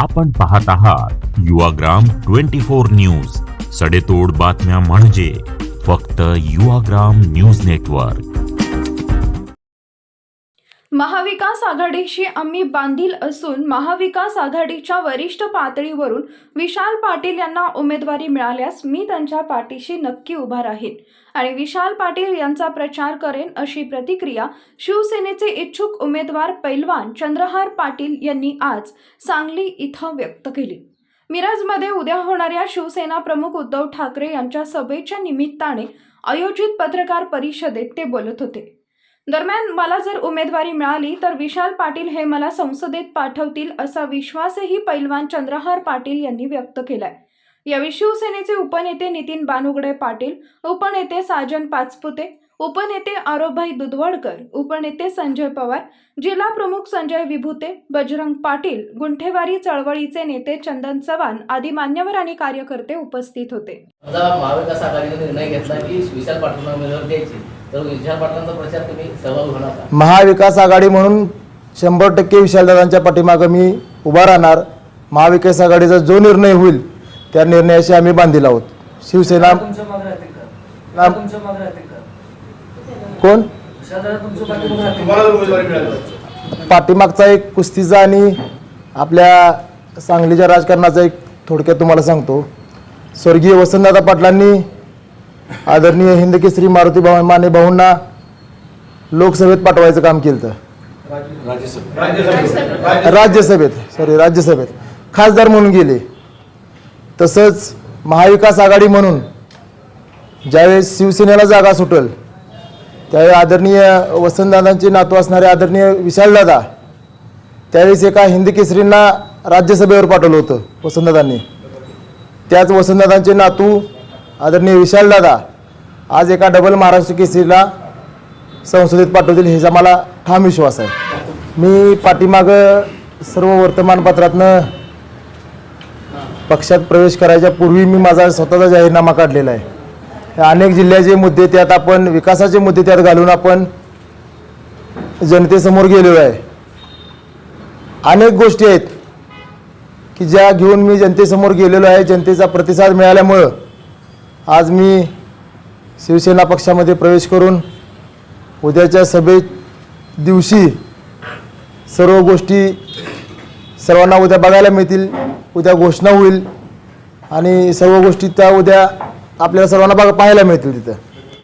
आपण पाहत आहात युवाग्राम ट्वेंटी फोर न्यूज. सडेतोड बातम्या म्हणजे फक्त युवाग्राम न्यूज नेटवर्क. महाविकास आघाडीशी आम्ही बांधील असून महाविकास आघाडीच्या वरिष्ठ पातळीवरून विशाल पाटील यांना उमेदवारी मिळाल्यास मी त्यांच्या पाठीशी नक्की उभा राहीन. आणि विशाल पाटील यांचा प्रचार करेन अशी प्रतिक्रिया शिवसेनेचे इच्छुक उमेदवार पैलवान चंद्रहार पाटील यांनी आज सांगली इथं व्यक्त केली. मिरजमध्ये उद्या होणाऱ्या शिवसेना प्रमुख उद्धव ठाकरे यांच्या सभेच्या निमित्ताने आयोजित पत्रकार परिषदेत ते बोलत होते. दरम्यान मला जर उमेदवारी मिळाली तर विशाल पाटील हे मला संसदेत पाठवतील असा विश्वासही पैलवान चंद्रहार पाटील यांनी व्यक्त केलाय. यावेळी शिवसेनेचे उपनेते नितीन बानुगडे पाटील उपनेते साजन पाचपुते उपनेते आरोभाई दुधवडकर उपनेते संजय पवार जिल्हा प्रमुख संजय विभूते बजरंग पाटील गुंठेवारी चळवळीचे नेते चंदन चव्हाण आदी मान्यवर आणि कार्यकर्ते उपस्थित होते. महाविकास आघाडीने निर्णय घेतला की विशाल तर पाटलांचा प्रचार तुम्ही महाविकास आघाडी म्हणून शंभर टक्के विशालदादांच्या पाठीमागं मी उभा राहणार. महाविकास आघाडीचा जो निर्णय होईल त्या निर्णयाशी आम्ही बांधील आहोत. शिवसेना कोण? पाठीमागचा एक कुस्तीचा आणि आपल्या सांगलीच्या राजकारणाचा एक थोडक्यात तुम्हाला सांगतो. स्वर्गीय वसंतदादा पाटलांनी आदरणीय हिंदकेसरी मारुती भाऊ माने भाऊंना लोकसभेत पाठवायचं काम केलं राज्यसभेत. सॉरी राज्यसभेत. खासदार म्हणून गेले. तसंच महाविकास आघाडी म्हणून ज्यावेळेस शिवसेनेला जागा सुटेल त्यावेळी आदरणीय वसंतदादांचे नातू असणारे आदरणीय विशालदादा त्यावेळेस एका हिंदी केसरींना राज्यसभेवर पाठवलं होतं वसंतदादांनी. त्याच वसंतदादांचे नातू आदरणीय विशालदादा आज एका डबल महाराष्ट्र केसरीला संसदेत पाठवतील ह्याचा मला ठाम विश्वास आहे. मी पाठीमागं सर्व वर्तमानपत्रातनं पक्षात प्रवेश करायच्या पूर्वी मी माझा स्वतःचा जाहीरनामा काढलेला आहे. अनेक जिल्ह्याचे मुद्दे त्यात आपण विकासाचे मुद्दे त्यात घालून आपण जनतेसमोर गेलेलो आहे. अनेक गोष्टी आहेत की ज्या घेऊन मी जनतेसमोर गेलेलो आहे. जनतेचा प्रतिसाद मिळाल्यामुळं आज मी शिवसेना पक्षामध्ये प्रवेश करून उद्याच्या सभे दिवशी सर्व गोष्टी सर्वांना उद्या बघायला मिळतील उद्या घोषणा होईल आणि सर्व गोष्टी त्या उद्या आपल्याला सर्वांना बघा पाहायला मिळतील तिथं.